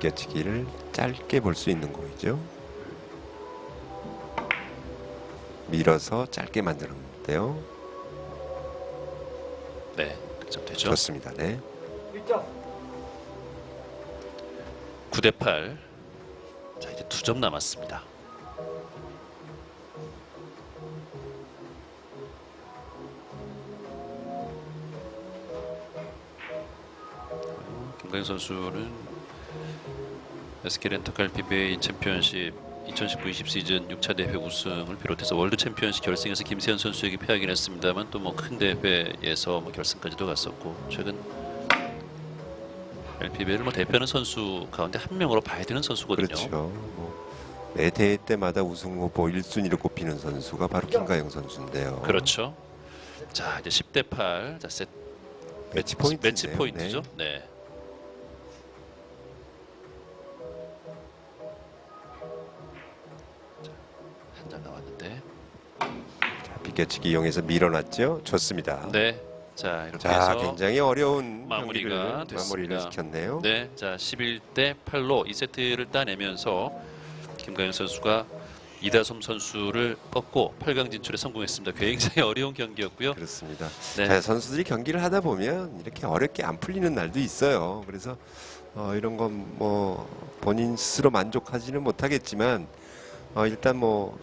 비껴치기를 짧게 볼 수 있는 공이죠. 밀어서 짧게 만들었는데요. 네, 득점 되죠. 좋습니다. 네. 9대 8. 자, 이제 두 점 남았습니다. 김광현 선수는 SK 렌터칼 PBA 챔피언십 2019-20 시즌 6차 대회 우승을 비롯해서 월드 챔피언십 결승에서 김세현 선수에게 패하긴 했습니다만 또 뭐 큰 대회에서 뭐 결승까지도 갔었고 최근 LPBA를 뭐 대표하는 선수 가운데 한 명으로 봐야 되는 선수거든요. 그렇죠. 뭐, 매 대회 때마다 우승 후보 1순위로 꼽히는 선수가 바로 김가영 선수인데요. 그렇죠. 자 이제 10대 8. 자 세, 매치 포인트 매치 포인트죠. 네. 한 장 나왔는데. 비껴치기 이용해서 밀어놨죠. 좋습니다. 네. 자 이렇게 자, 해서 굉장히 어려운 마무리가 경기를 됐습니다. 마무리를 시켰네요. 네, 자 11대 8로 2세트를 따내면서 김가영 선수가 이다솜 선수를 꺾고 8강 진출에 성공했습니다. 굉장히 어려운 경기였고요. 그렇습니다. 네. 자, 선수들이 경기를 하다 보면 이렇게 어렵게 안 풀리는 날도 있어요. 그래서 어, 이런 건 뭐 본인 스스로 만족하지는 못하겠지만 어, 일단 뭐